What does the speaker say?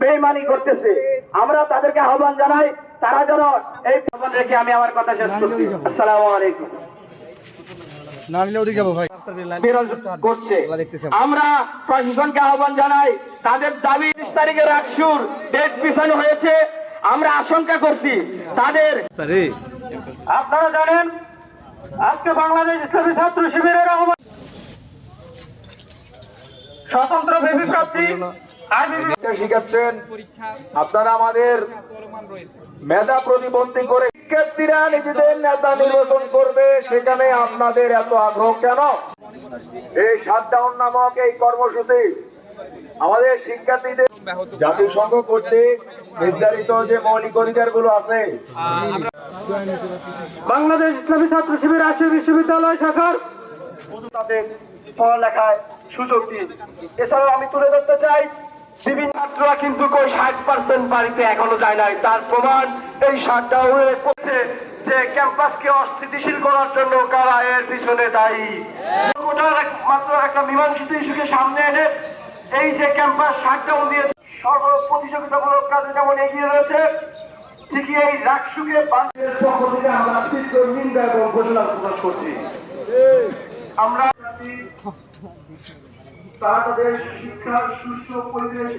বেইমানি করতেছে। আমরা তাদেরকে আহ্বান জানাই তারা যেন এই রেখে আমি আমার কথা শেষ করছি। আসসালামু আলাইকুম। না নিলে ওদিকে যাব ভাই। করছে। আমরা প্রশাসনকে আহ্বান জানাই তাদের দাবি তিরিশ তারিখে রাকসুর ডেট পিছানো হয়েছে। আমরা আশঙ্কা করছি তাদের আপনারা জানেন আজকে বাংলাদেশ ইসলামী ছাত্র শিবিরের আহ্বান। স্বতন্ত্র বিবি প্রাপ্তি শিখাচ্ছেন। আপনারা আমাদের মেধা প্রতিবন্ধী করে শিক্ষার্থীরা নিজেদের নেতা নির্বাচন করবে সেখানে আপনাদের এত আগ্রহ কেন? এই শাটডাউন নামক এই কর্মসূচি আমাদের শিক্ষার্থীদের জাতিসংঘ কর্তৃক নির্ধারিত যে মৌলিক অধিকারগুলো আছে, বাংলাদেশ ইসলামী ছাত্র শিবির রাজশাহী বিশ্ববিদ্যালয় শাখার তাদের পড়ালেখায় সুযোগ দিন। এছাড়াও আমি তুলে ধরতে চাই, বিভিন্ন ছাত্ররা কিন্তু কই ষাট পার্সেন্ট বাড়িতে এখনও যায় নাই। তার প্রমাণ এই শাটডাউনে করছে যে ক্যাম্পাসকে অস্থিতিশীল করার জন্য কারা এর পিছনে দায়ী। মীমাংসিত ইস্যুকে সামনে এনে এই যে ক্যাম্পাস শাটডাউন দিয়ে সর্ব প্রতিযোগিতামূলক কাজে যেমন এগিয়ে রয়েছে ঠিকই এই পক্ষ থেকে আমরা তীব্র নিন্দা এবং ঘোষণা প্রকাশ করছি। আমরা তারা তাদের শিক্ষার সুস্থ পরিবেশ